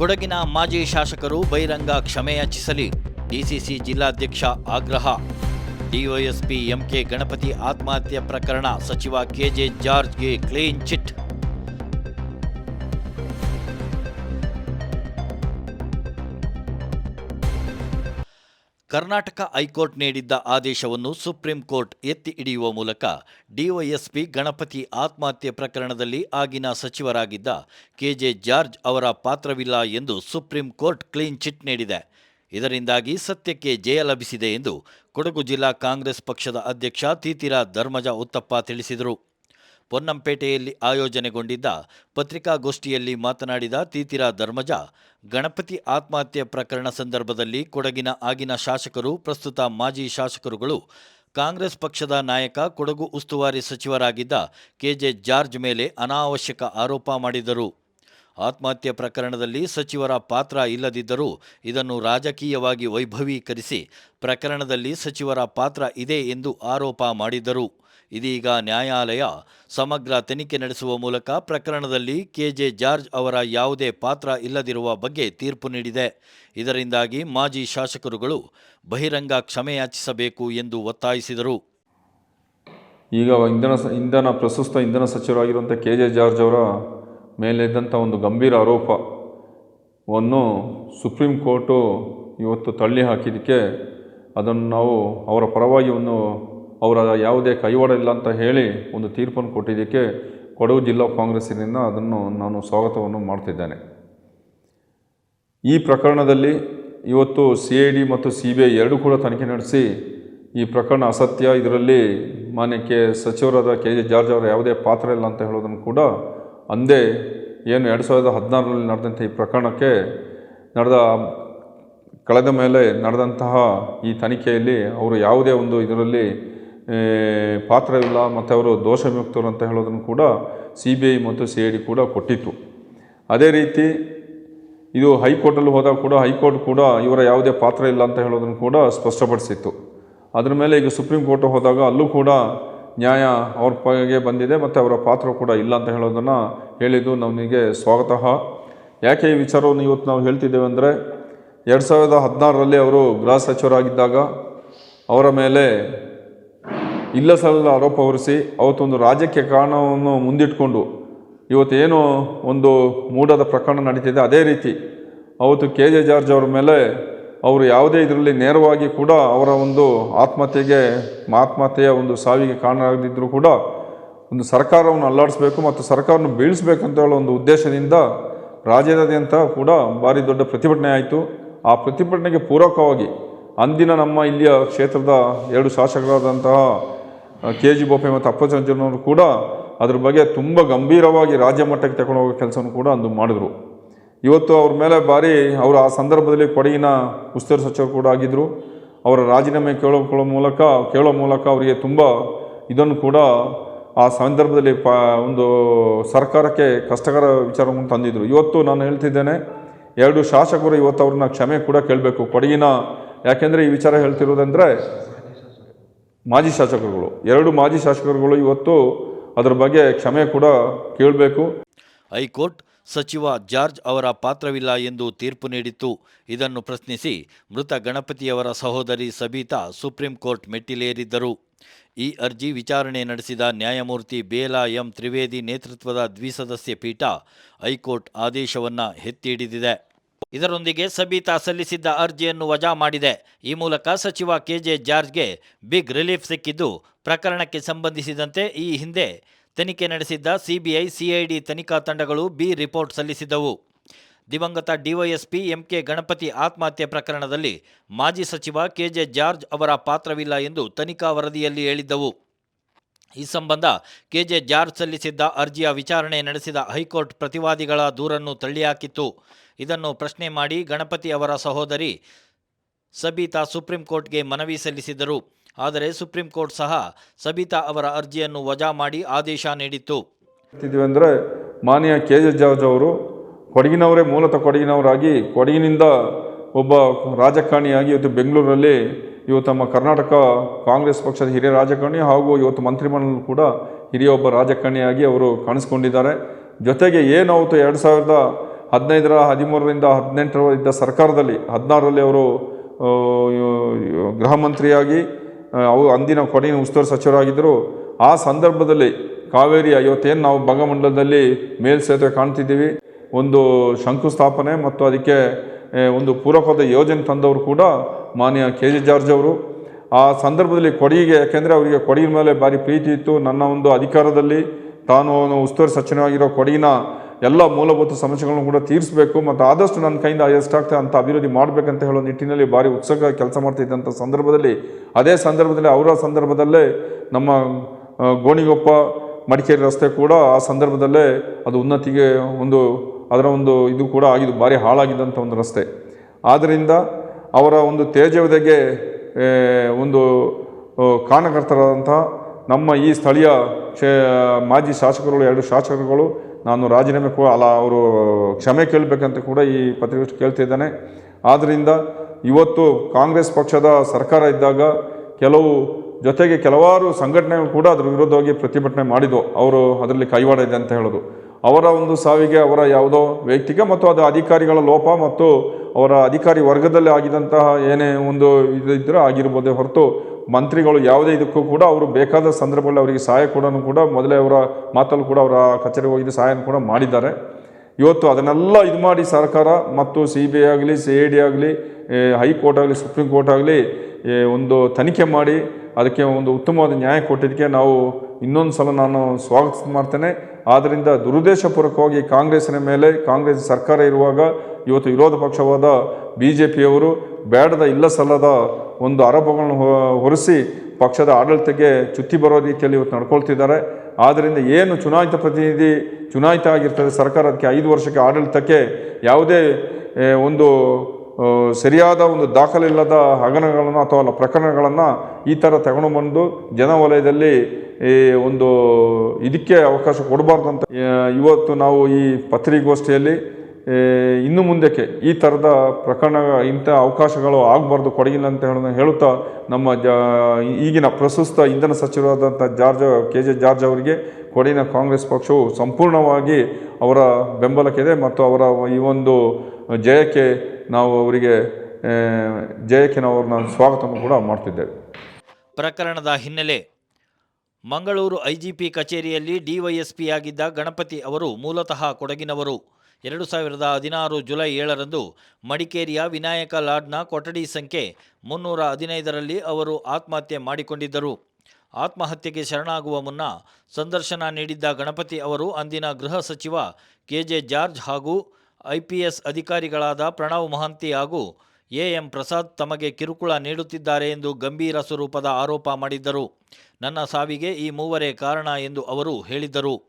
ಕೊಡಗಿನ ಮಾಜಿ ಶಾಸಕರು ಬಹಿರಂಗ ಕ್ಷಮೆಯಾಚಿಸಲಿ ಡಿಸಿಸಿ ಜಿಲ್ಲಾಧ್ಯಕ್ಷ ಆಗ್ರಹ. ಡಿವೈಎಸ್ಪಿ ಎಂಕೆ ಗಣಪತಿ ಆತ್ಮಹತ್ಯೆ ಪ್ರಕರಣ ಸಚಿವ K J ಜಾರ್ಜ್ಗೆ clean chit. Karnataka high court ನೀಡಿದ್ದ ಆದೇಶವನ್ನು ಸುಪ್ರೀಂ ಕೋರ್ಟ್ ಎತ್ತಿ ಹಿಡಿಯುವ ಮೂಲಕ ಡಿವೈಎಸ್ಪಿ ಗಣಪತಿ ಆತ್ಮಹತ್ಯೆ ಪ್ರಕರಣದಲ್ಲಿ ಆಗಿನ ಸಚಿವರಾಗಿದ್ದ ಕೆಜೆ ಜಾರ್ಜ್ ಅವರ ಪಾತ್ರವಿಲ್ಲ ಎಂದು ಸುಪ್ರೀಂ ಕೋರ್ಟ್ ಕ್ಲೀನ್ ಚಿಟ್ ನೀಡಿದೆ. ಇದರಿಂದಾಗಿ ಸತ್ಯಕ್ಕೆ ಜಯ ಲಭಿಸಿದೆ ಎಂದು ಕೊಡಗು ಜಿಲ್ಲಾ ಕಾಂಗ್ರೆಸ್ ಪಕ್ಷದ ಅಧ್ಯಕ್ಷ ತೀತಿರ ಧರ್ಮಜ ಉತ್ತಪ್ಪ ತಿಳಿಸಿದರು. ಪೊನ್ನಂಪೇಟೆಯಲ್ಲಿ ಆಯೋಜನೆಗೊಂಡಿದ್ದ ಪತ್ರಿಕಾಗೋಷ್ಠಿಯಲ್ಲಿ ಮಾತನಾಡಿದ ತೀತಿರ ಧರ್ಮಜ, ಗಣಪತಿ ಆತ್ಮಹತ್ಯೆ ಪ್ರಕರಣ ಸಂದರ್ಭದಲ್ಲಿ ಕೊಡಗಿನ ಆಗಿನ ಶಾಸಕರು, ಪ್ರಸ್ತುತ ಮಾಜಿ ಶಾಸಕರುಗಳು, ಕಾಂಗ್ರೆಸ್ ಪಕ್ಷದ ನಾಯಕ, ಕೊಡಗು ಉಸ್ತುವಾರಿ ಸಚಿವರಾಗಿದ್ದ ಕೆಜೆ ಜಾರ್ಜ್ ಮೇಲೆ ಅನಾವಶ್ಯಕ ಆರೋಪ ಮಾಡಿದರು. ಆತ್ಮಹತ್ಯೆ ಪ್ರಕರಣದಲ್ಲಿ ಸಚಿವರ ಪಾತ್ರ ಇಲ್ಲದಿದ್ದರೂ ಇದನ್ನು ರಾಜಕೀಯವಾಗಿ ವೈಭವೀಕರಿಸಿ ಪ್ರಕರಣದಲ್ಲಿ ಸಚಿವರ ಪಾತ್ರ ಇದೆ ಎಂದು ಆರೋಪ ಮಾಡಿದರು. ಇದೀಗ ನ್ಯಾಯಾಲಯ ಸಮಗ್ರ ತನಿಖೆ ನಡೆಸುವ ಮೂಲಕ ಪ್ರಕರಣದಲ್ಲಿ ಕೆಜೆ ಜಾರ್ಜ್ ಅವರ ಯಾವುದೇ ಪಾತ್ರ ಇಲ್ಲದಿರುವ ಬಗ್ಗೆ ತೀರ್ಪು ನೀಡಿದೆ. ಇದರಿಂದಾಗಿ ಮಾಜಿ ಶಾಸಕರುಗಳು ಬಹಿರಂಗ ಕ್ಷಮೆಯಾಚಿಸಬೇಕು ಎಂದು ಒತ್ತಾಯಿಸಿದರು. ಈಗ ಇಂಧನ ಇಂಧನ ಪ್ರಸ್ತುತ ಇಂಧನ ಸಚಿವರಾಗಿರುವಂಥ ಕೆ ಜೆ ಜಾರ್ಜ್ ಅವರ ಮೇಲಿದ್ದಂಥ ಒಂದು ಗಂಭೀರ ಆರೋಪವನ್ನು ಸುಪ್ರೀಂ ಕೋರ್ಟು ಇವತ್ತು ತಳ್ಳಿ ಹಾಕಿದ್ದಕ್ಕೆ ಅದನ್ನು ನಾವು ಅವರ ಪರವಾಗಿ ಒಂದು ಅವರ ಯಾವುದೇ ಕೈವಾಡ ಇಲ್ಲ ಅಂತ ಹೇಳಿ ಒಂದು ತೀರ್ಪನ್ನು ಕೊಟ್ಟಿದ್ದಕ್ಕೆ ಕೊಡಗು ಜಿಲ್ಲಾ ಕಾಂಗ್ರೆಸ್ಸಿನಿಂದ ಅದನ್ನು ನಾನು ಸ್ವಾಗತವನ್ನು ಮಾಡ್ತಿದ್ದೇನೆ. ಈ ಪ್ರಕರಣದಲ್ಲಿ ಇವತ್ತು ಸಿ ಐ ಡಿ ಮತ್ತು ಸಿ ಬಿ ಐ ಎರಡೂ ಕೂಡ ತನಿಖೆ ನಡೆಸಿ ಈ ಪ್ರಕರಣ ಅಸತ್ಯ. ಇದರಲ್ಲಿ ಮಾನ್ಯ ಕೆ ಸಚಿವರಾದ ಕೆ ಜೆ ಜಾರ್ಜ್ ಅವರ ಯಾವುದೇ ಪಾತ್ರ ಇಲ್ಲ ಅಂತ ಹೇಳೋದನ್ನು ಕೂಡ ಅಂದೇ ಏನು ಎರಡು ಸಾವಿರದ ಹದಿನಾರರಲ್ಲಿ ನಡೆದಂಥ ಈ ಪ್ರಕರಣಕ್ಕೆ ನಡೆದ ಕಳೆದ ಮೇಲೆ ನಡೆದಂತಹ ಈ ತನಿಖೆಯಲ್ಲಿ ಅವರು ಯಾವುದೇ ಒಂದು ಇದರಲ್ಲಿ ಪಾತ್ರವಿಲ್ಲ, ಮತ್ತು ಅವರು ದೋಷಮುಕ್ತರು ಅಂತ ಹೇಳೋದನ್ನು ಕೂಡ ಸಿ ಬಿ ಐ ಮತ್ತು ಸಿ ಐ ಡಿ ಕೂಡ ಕೊಟ್ಟಿತ್ತು. ಅದೇ ರೀತಿ ಇದು ಹೈಕೋರ್ಟಲ್ಲಿ ಹೋದಾಗ ಕೂಡ, ಹೈಕೋರ್ಟ್ ಕೂಡ ಇವರ ಯಾವುದೇ ಪಾತ್ರ ಇಲ್ಲ ಅಂತ ಹೇಳೋದನ್ನು ಕೂಡ ಸ್ಪಷ್ಟಪಡಿಸಿತ್ತು. ಅದರ ಮೇಲೆ ಈಗ ಸುಪ್ರೀಂ ಕೋರ್ಟ್ ಹೋದಾಗ ಅಲ್ಲೂ ಕೂಡ ನ್ಯಾಯ ಅವ್ರ ಪಗೆ ಬಂದಿದೆ, ಮತ್ತು ಅವರ ಪಾತ್ರ ಕೂಡ ಇಲ್ಲ ಅಂತ ಹೇಳೋದನ್ನು ಹೇಳಿದ್ದು ನಮಗೆ ಸ್ವಾಗತ. ಯಾಕೆ ಈ ವಿಚಾರವನ್ನು ಇವತ್ತು ನಾವು ಹೇಳ್ತಿದ್ದೇವೆ ಅಂದರೆ, ಎರಡು ಸಾವಿರದ ಹದಿನಾರರಲ್ಲಿ ಅವರು ಗೃಹ ಸಚಿವರಾಗಿದ್ದಾಗ ಅವರ ಮೇಲೆ ಇಲ್ಲ ಸಲ್ಲ ಆರೋಪ ಹೊರಿಸಿ ಅವತ್ತೊಂದು ರಾಜಕೀಯ ಕಾರಣವನ್ನು ಮುಂದಿಟ್ಕೊಂಡು ಇವತ್ತೇನು ಒಂದು ಮೂಡದ ಪ್ರಕರಣ ನಡೀತಿದೆ ಅದೇ ರೀತಿ. ಅವತ್ತು ಕೆ ಜೆ ಜಾರ್ಜ್ ಅವರ ಮೇಲೆ ಅವರು ಯಾವುದೇ ಇದರಲ್ಲಿ ನೇರವಾಗಿ ಕೂಡ ಅವರ ಒಂದು ಆತ್ಮಹತ್ಯೆಗೆ ಆತ್ಮಹತ್ಯೆಯ ಒಂದು ಸಾವಿಗೆ ಕಾರಣರಾಗದಿದ್ದರೂ ಕೂಡ ಒಂದು ಸರ್ಕಾರವನ್ನು ಅಲ್ಲಾಡಿಸಬೇಕು ಮತ್ತು ಸರ್ಕಾರವನ್ನು ಬೀಳಿಸಬೇಕಂತ ಹೇಳೋ ಒಂದು ಉದ್ದೇಶದಿಂದ ರಾಜ್ಯದಾದ್ಯಂತ ಕೂಡ ಭಾರಿ ದೊಡ್ಡ ಪ್ರತಿಭಟನೆ ಆಯಿತು. ಆ ಪ್ರತಿಭಟನೆಗೆ ಪೂರಕವಾಗಿ ಅಂದಿನ ನಮ್ಮ ಇಲ್ಲಿಯ ಕ್ಷೇತ್ರದ ಎರಡು ಶಾಸಕರಾದಂತಹ ಕೆ ಜಿ ಬೋಪೆ ಮತ್ತು ಅಪ್ಪಚಂಜನವರು ಕೂಡ ಅದ್ರ ಬಗ್ಗೆ ತುಂಬ ಗಂಭೀರವಾಗಿ ರಾಜ್ಯ ಮಟ್ಟಕ್ಕೆ ತಗೊಂಡು ಹೋಗೋ ಕೆಲಸವನ್ನು ಕೂಡ ಅಂದು ಮಾಡಿದ್ರು. ಇವತ್ತು ಅವ್ರ ಮೇಲೆ ಭಾರಿ ಅವರು ಆ ಸಂದರ್ಭದಲ್ಲಿ ಕೊಡಗಿನ ಉಸ್ತುವಾರಿ ಸಚಿವರು ಕೂಡ ಆಗಿದ್ದರು ಅವರ ರಾಜೀನಾಮೆ ಕೇಳೋ ಮೂಲಕ ಕೇಳೋ ಮೂಲಕ ಅವರಿಗೆ ತುಂಬ ಇದನ್ನು ಕೂಡ ಆ ಸಂದರ್ಭದಲ್ಲಿ ಪ, ಒಂದು ಸರ್ಕಾರಕ್ಕೆ ಕಷ್ಟಕರ ವಿಚಾರವನ್ನು ತಂದಿದ್ದರು ಇವತ್ತು ನಾನು ಹೇಳ್ತಿದ್ದೇನೆ, ಎರಡು ಶಾಸಕರು ಇವತ್ತು ಅವ್ರನ್ನ ಕ್ಷಮೆ ಕೂಡ ಕೇಳಬೇಕು ಕೊಡಗಿನ. ಯಾಕೆಂದರೆ ಈ ವಿಚಾರ ಹೇಳ್ತಿರೋದಂದರೆ ಮಾಜಿ ಶಾಸಕರುಗಳು, ಎರಡು ಮಾಜಿ ಶಾಸಕರುಗಳು ಇವತ್ತು ಅದರ ಬಗ್ಗೆ ಕ್ಷಮೆ ಕೂಡ ಕೇಳಬೇಕು. ಹೈಕೋರ್ಟ್ ಸಚಿವ ಜಾರ್ಜ್ ಅವರ ಪಾತ್ರವಿಲ್ಲ ಎಂದು ತೀರ್ಪು ನೀಡಿತ್ತು. ಇದನ್ನು ಪ್ರಶ್ನಿಸಿ ಮೃತ ಗಣಪತಿಯವರ ಸಹೋದರಿ ಸಬೀತಾ ಸುಪ್ರೀಂ ಕೋರ್ಟ್ ಮೆಟ್ಟಿಲೇರಿದ್ದರು. ಈ ಅರ್ಜಿ ವಿಚಾರಣೆ ನಡೆಸಿದ ನ್ಯಾಯಮೂರ್ತಿ ಬೇಲಾ ಎಂ ತ್ರಿವೇದಿ ನೇತೃತ್ವದ ದ್ವಿಸದಸ್ಯ ಪೀಠ ಹೈಕೋರ್ಟ್ ಆದೇಶವನ್ನು ಎತ್ತಿ ಹಿಡಿದಿದೆ. ಇದರೊಂದಿಗೆ ಸಬಿತಾ ಸಲ್ಲಿಸಿದ್ದ ಅರ್ಜಿಯನ್ನು ವಜಾ ಮಾಡಿದೆ. ಈ ಮೂಲಕ ಸಚಿವ ಕೆಜೆ ಜಾರ್ಜ್ಗೆ ಬಿಗ್ ರಿಲೀಫ್ ಸಿಕ್ಕಿದ್ದು ಪ್ರಕರಣಕ್ಕೆ ಸಂಬಂಧಿಸಿದಂತೆ ಈ ಹಿಂದೆ ತನಿಖೆ ನಡೆಸಿದ್ದ ಸಿಬಿಐ ಸಿಐಡಿ ತನಿಖಾ ತಂಡಗಳು ಬಿ ರಿಪೋರ್ಟ್ ಸಲ್ಲಿಸಿದ್ದವು. ದಿವಂಗತ ಡಿವೈಎಸ್ಪಿ ಎಂಕೆ ಗಣಪತಿ ಆತ್ಮಹತ್ಯೆ ಪ್ರಕರಣದಲ್ಲಿ ಮಾಜಿ ಸಚಿವ ಕೆಜೆ ಜಾರ್ಜ್ ಅವರ ಪಾತ್ರವಿಲ್ಲ ಎಂದು ತನಿಖಾ ವರದಿಯಲ್ಲಿ ಹೇಳಿದ್ದವು. ಈ ಸಂಬಂಧ ಕೆಜೆ ಜಾರ್ಜ್ ಸಲ್ಲಿಸಿದ್ದ ಅರ್ಜಿಯ ವಿಚಾರಣೆ ನಡೆಸಿದ ಹೈಕೋರ್ಟ್ ಪ್ರತಿವಾದಿಗಳ ದೂರನ್ನು ತಳ್ಳಿಹಾಕಿತ್ತು. ಇದನ್ನು ಪ್ರಶ್ನೆ ಮಾಡಿ ಗಣಪತಿ ಅವರ ಸಹೋದರಿ ಸಬಿತಾ ಸುಪ್ರೀಂ ಕೋರ್ಟ್ಗೆ ಮನವಿ ಸಲ್ಲಿಸಿದರು ಆದರೆ ಸುಪ್ರೀಂ ಕೋರ್ಟ್ ಸಹ ಸಬಿತಾ ಅವರ ಅರ್ಜಿಯನ್ನು ವಜಾ ಮಾಡಿ ಆದೇಶ ನೀಡಿತ್ತು. ಅಂದರೆ ಮಾನ್ಯ ಕೆ ಜೆ ಜಾರ್ಜ್ ಅವರು ಕೊಡಗಿನವರೇ ಮೂಲತಃ ಕೊಡಗಿನವರಾಗಿ ಕೊಡಗಿನಿಂದ ಒಬ್ಬ ರಾಜಕಾರಣಿಯಾಗಿ ಇವತ್ತು ಬೆಂಗಳೂರಲ್ಲಿ ಇವತ್ತು ನಮ್ಮ ಕರ್ನಾಟಕ ಕಾಂಗ್ರೆಸ್ ಪಕ್ಷದ ಹಿರಿಯ ರಾಜಕಾರಣಿ ಹಾಗೂ ಇವತ್ತು ಮಂತ್ರಿಮಂಡಲ ಕೂಡ ಹಿರಿಯ ಒಬ್ಬ ರಾಜಕಾರಣಿಯಾಗಿ ಅವರು ಕಾಣಿಸ್ಕೊಂಡಿದ್ದಾರೆ. ಜೊತೆಗೆ ಏನು ಅವತ್ತು ಎರಡು ಸಾವಿರದ ಹದಿನೈದರ ಹದಿಮೂರರಿಂದ ಹದಿನೆಂಟರ ಇದ್ದ ಸರ್ಕಾರದಲ್ಲಿ ಹದಿನಾರರಲ್ಲಿ ಅವರು ಗೃಹ ಮಂತ್ರಿಯಾಗಿ ಅವು ಅಂದಿನ ಕೊನೆಯ ಉಸ್ತುವಾರಿ ಸಚಿವರಾಗಿದ್ದರು. ಆ ಸಂದರ್ಭದಲ್ಲಿ ಕಾವೇರಿ ಇವತ್ತೇನು ನಾವು ಭಂಗಮಂಡಲದಲ್ಲಿ ಮೇಲ್ಸೇತುವೆ ಕಾಣ್ತಿದ್ದೀವಿ. ಒಂದು ಶಂಕುಸ್ಥಾಪನೆ ಮತ್ತು ಅದಕ್ಕೆ ಒಂದು ಪೂರಕವಾದ ಯೋಜನೆ ತಂದವರು ಕೂಡ ಮಾನ್ಯ ಕೆ ಜೆ ಜಾರ್ಜ್ ಅವರು. ಆ ಸಂದರ್ಭದಲ್ಲಿ ಕೊಡಿಗೆ, ಯಾಕೆಂದರೆ ಅವರಿಗೆ ಕೊಡಗಿನ ಮೇಲೆ ಭಾರಿ ಪ್ರೀತಿ ಇತ್ತು. ನನ್ನ ಒಂದು ಅಧಿಕಾರದಲ್ಲಿ ತಾನು ಉಸ್ತುವಾರಿ ಸಚಿವನಾಗಿರೋ ಕೊಡಗಿನ ಎಲ್ಲ ಮೂಲಭೂತ ಸಮಸ್ಯೆಗಳನ್ನು ಕೂಡ ತೀರಿಸಬೇಕು ಮತ್ತು ಆದಷ್ಟು ನನ್ನ ಕೈಯಿಂದ ಎಷ್ಟಾಗ್ತದೆ ಅಂತ ಅಭಿವೃದ್ಧಿ ಮಾಡಬೇಕಂತ ಹೇಳೋ ನಿಟ್ಟಿನಲ್ಲಿ ಭಾರಿ ಉತ್ಸುಕ ಕೆಲಸ ಮಾಡ್ತಿದ್ದಂಥ ಸಂದರ್ಭದಲ್ಲಿ, ಅದೇ ಸಂದರ್ಭದಲ್ಲಿ ಅವರ ಸಂದರ್ಭದಲ್ಲೇ ನಮ್ಮ ಗೋಣಿಗೊಪ್ಪ ಮಡಿಕೇರಿ ರಸ್ತೆ ಕೂಡ ಆ ಸಂದರ್ಭದಲ್ಲೇ ಅದು ಉನ್ನತಿಗೆ ಒಂದು ಅದರ ಒಂದು ಇದು ಕೂಡ ಆಗಿದ್ದು ಭಾರಿ ಹಾಳಾಗಿದ್ದಂಥ ಒಂದು ರಸ್ತೆ. ಆದ್ದರಿಂದ ಅವರ ಒಂದು ತೇಜವದೆಗೆ ಒಂದು ಕಾರಣಕರ್ತರಾದಂಥ ನಮ್ಮ ಈ ಸ್ಥಳೀಯ ಶೇ, ಮಾಜಿ ಶಾಸಕರುಗಳು, ಎರಡು ಶಾಸಕರುಗಳು, ನಾನು ರಾಜೀನಾಮೆ ಕೂಡ ಅಲ್ಲ, ಅವರು ಕ್ಷಮೆ ಕೇಳಬೇಕಂತ ಕೂಡ ಈ ಪತ್ರಿಕೆ ಕೇಳ್ತಿದ್ದಾನೆ ಆದ್ದರಿಂದ ಇವತ್ತು ಕಾಂಗ್ರೆಸ್ ಪಕ್ಷದ ಸರ್ಕಾರ ಇದ್ದಾಗ ಕೆಲವು, ಜೊತೆಗೆ ಕೆಲವಾರು ಸಂಘಟನೆಗಳು ಕೂಡ ಅದರ ವಿರುದ್ಧವಾಗಿ ಪ್ರತಿಭಟನೆ ಮಾಡಿದ್ವು ಅವರು ಅದರಲ್ಲಿ ಕೈವಾಡ ಇದೆ ಅಂತ ಹೇಳೋದು. ಅವರ ಒಂದು ಸಾವಿಗೆ ಅವರ ಯಾವುದೋ ವೈಯಕ್ತಿಕ ಮತ್ತು ಅದು ಅಧಿಕಾರಿಗಳ ಲೋಪ ಮತ್ತು ಅವರ ಅಧಿಕಾರಿ ವರ್ಗದಲ್ಲಿ ಆಗಿದಂತಹ ಏನೇ ಒಂದು ಇದು ಇದ್ದರೆ ಆಗಿರ್ಬೋದೇ ಹೊರತು ಮಂತ್ರಿಗಳು ಯಾವುದೇ ಇದಕ್ಕೂ ಕೂಡ ಅವರು ಬೇಕಾದ ಸಂದರ್ಭದಲ್ಲಿ ಅವರಿಗೆ ಸಹಾಯ ಕೂಡ ಕೂಡ ಮೊದಲೇ ಅವರ ಮಾತಲ್ಲೂ ಕೂಡ ಅವರ ಕಚೇರಿಗೆ ಹೋಗಿದ್ದು ಸಹಾಯ ಕೂಡ ಮಾಡಿದ್ದಾರೆ. ಇವತ್ತು ಅದನ್ನೆಲ್ಲ ಇದು ಮಾಡಿ ಸರ್ಕಾರ ಮತ್ತು ಸಿ ಬಿ ಆಗಲಿ, ಸಿ ಐ ಡಿ ಆಗಲಿ ಹೈಕೋರ್ಟ್ ಆಗಲಿ, ಸುಪ್ರೀಂ ಕೋರ್ಟ್ ಆಗಲಿ ಒಂದು ತನಿಖೆ ಮಾಡಿ ಅದಕ್ಕೆ ಒಂದು ಉತ್ತಮವಾದ ನ್ಯಾಯ ಕೊಟ್ಟಿದ್ದಕ್ಕೆ ನಾವು ಇನ್ನೊಂದು ಸಲ ನಾನು ಸ್ವಾಗತ ಮಾಡ್ತೇನೆ. ಆದ್ದರಿಂದ ದುರುದ್ದೇಶಪೂರ್ವಕವಾಗಿ ಕಾಂಗ್ರೆಸ್ಸಿನ ಮೇಲೆ ಕಾಂಗ್ರೆಸ್ ಸರ್ಕಾರ ಇರುವಾಗ ಇವತ್ತು ವಿರೋಧ ಪಕ್ಷವಾದ ಬಿ ಜೆ ಪಿಯವರು ಬೇಡದ ಇಲ್ಲ ಸಲ್ಲದ ಒಂದು ಆರೋಪಗಳನ್ನು ಹೊರಿಸಿ ಪಕ್ಷದ ಆಡಳಿತಕ್ಕೆ ಚ್ಯುತಿ ಬರೋ ರೀತಿಯಲ್ಲಿ ಇವತ್ತು ನಡ್ಕೊಳ್ತಿದ್ದಾರೆ. ಆದ್ದರಿಂದ ಏನು ಚುನಾಯಿತ ಪ್ರತಿನಿಧಿ ಚುನಾಯಿತ ಆಗಿರ್ತದೆ ಸರ್ಕಾರ, ಅದಕ್ಕೆ ಐದು ವರ್ಷಕ್ಕೆ ಆಡಳಿತಕ್ಕೆ ಯಾವುದೇ ಒಂದು ಸರಿಯಾದ ಒಂದು ದಾಖಲಿಲ್ಲದ ಹಗರಣಗಳನ್ನು ಅಥವಾ ಪ್ರಕರಣಗಳನ್ನು ಈ ಥರ ತಗೊಂಡು ಬಂದು ಜನವಲಯದಲ್ಲಿ ಈ ಒಂದು ಇದಕ್ಕೆ ಅವಕಾಶ ಕೊಡಬಾರ್ದು ಅಂತ. ಇವತ್ತು ನಾವು ಈ ಪತ್ರಿಕಾಗೋಷ್ಠಿಯಲ್ಲಿ ಇನ್ನು ಮುಂದಕ್ಕೆ ಈ ಥರದ ಪ್ರಕರಣ, ಇಂಥ ಅವಕಾಶಗಳು ಆಗಬಾರ್ದು, ಕೊಡಗಿಲ್ಲ ಅಂತ ಹೇಳುತ್ತಾ ನಮ್ಮ ಜ, ಈಗಿನ ಪ್ರಸ್ತುತ ಇಂಧನ ಸಚಿವರಾದಂಥ ಜಾರ್ಜ್, ಕೆ ಜೆ ಜಾರ್ಜ್ ಅವರಿಗೆ ಕೊಡಗಿನ ಕಾಂಗ್ರೆಸ್ ಪಕ್ಷವು ಸಂಪೂರ್ಣವಾಗಿ ಅವರ ಬೆಂಬಲಕ್ಕಿದೆ ಮತ್ತು ಅವರ ಈ ಒಂದು ಜಯಕ್ಕೆ ನಾವು ಅವರಿಗೆ ಜಯಕ್ಕೆ ನಾವು ಅವ್ರನ್ನ ಸ್ವಾಗತವನ್ನು ಕೂಡ ಮಾಡ್ತಿದ್ದೇವೆ. ಪ್ರಕರಣದ ಹಿನ್ನೆಲೆ ಮಂಗಳೂರು ಐಜಿಪಿ ಕಚೇರಿಯಲ್ಲಿ ಡಿವೈಎಸ್ಪಿಯಾಗಿದ್ದ ಗಣಪತಿ ಅವರು ಮೂಲತಃ ಕೊಡಗಿನವರು. ಎರಡು ಸಾವಿರದ ಹದಿನಾರು ಜುಲೈ ಏಳರಂದು ಮಡಿಕೇರಿಯ ವಿನಾಯಕ ಲಾಡ್ನ ಕೊಠಡಿ ಸಂಖ್ಯೆ ಮುನ್ನೂರ ಹದಿನೈದರಲ್ಲಿ ಅವರು ಆತ್ಮಹತ್ಯೆ ಮಾಡಿಕೊಂಡಿದ್ದರು. ಆತ್ಮಹತ್ಯೆಗೆ ಶರಣಾಗುವ ಮುನ್ನ ಸಂದರ್ಶನ ನೀಡಿದ್ದ ಗಣಪತಿ ಅವರು ಅಂದಿನ ಗೃಹ ಸಚಿವ ಕೆ ಜೆ ಜಾರ್ಜ್ ಹಾಗೂ ಐಪಿಎಸ್ ಅಧಿಕಾರಿಗಳಾದ ಪ್ರಣವ್ ಮಹಂತಿ ಹಾಗೂ ಎ ಎಂ ಪ್ರಸಾದ್ ತಮಗೆ ಕಿರುಕುಳ ನೀಡುತ್ತಿದ್ದಾರೆ ಎಂದು ಗಂಭೀರ ಸ್ವರೂಪದ ಆರೋಪ ಮಾಡಿದ್ದರು. ನನ್ನ ಸಾವಿಗೆ ಈ ಮೂವರೇ ಕಾರಣ ಎಂದು ಅವರು ಹೇಳಿದ್ದರು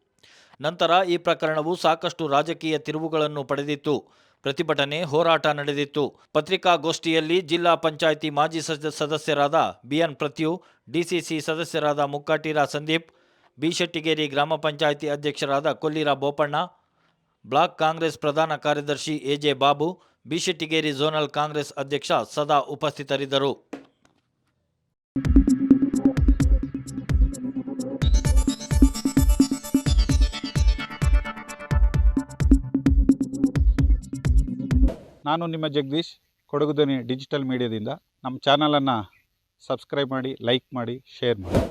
ನಂತರ ಈ ಪ್ರಕರಣವು ಸಾಕಷ್ಟು ರಾಜಕೀಯ ತಿರುವುಗಳನ್ನು ಪಡೆದಿತ್ತು. ಪ್ರತಿಭಟನೆ, ಹೋರಾಟ ನಡೆದಿತ್ತು. ಪತ್ರಿಕಾಗೋಷ್ಠಿಯಲ್ಲಿ ಜಿಲ್ಲಾ ಪಂಚಾಯಿತಿ ಮಾಜಿ ಸದ- ಸದಸ್ಯರಾದ ಬಿಎನ್ ಪ್ರತ್ಯು, ಡಿಸಿಸಿ ಸದಸ್ಯರಾದ ಮುಕ್ಕಾಟೀರ ಸಂದೀಪ್, ಬಿಶೆಟ್ಟಿಗೇರಿ ಗ್ರಾಮ ಪಂಚಾಯಿತಿ ಅಧ್ಯಕ್ಷರಾದ ಕೊಲ್ಲಿರ ಬೋಪಣ್ಣ ಬ್ಲಾಕ್ ಕಾಂಗ್ರೆಸ್ ಪ್ರಧಾನ ಕಾರ್ಯದರ್ಶಿ ಎಜೆ ಬಾಬು ಬಿಶೆಟ್ಟಿಗೇರಿ ಝೋನಲ್ ಕಾಂಗ್ರೆಸ್ ಅಧ್ಯಕ್ಷ ಸದಾ ಉಪಸ್ಥಿತರಿದ್ದರು. ನಾನು ನಿಮ್ಮ ಜಗದೀಶ್ ಕೊಡಗುದನಿ ಡಿಜಿಟಲ್ ಮೀಡಿಯಾದಿಂದ. ನಮ್ಮ ಚಾನಲನ್ನು ಸಬ್ಸ್ಕ್ರೈಬ್ ಮಾಡಿ, ಲೈಕ್ ಮಾಡಿ, ಶೇರ್ ಮಾಡಿ.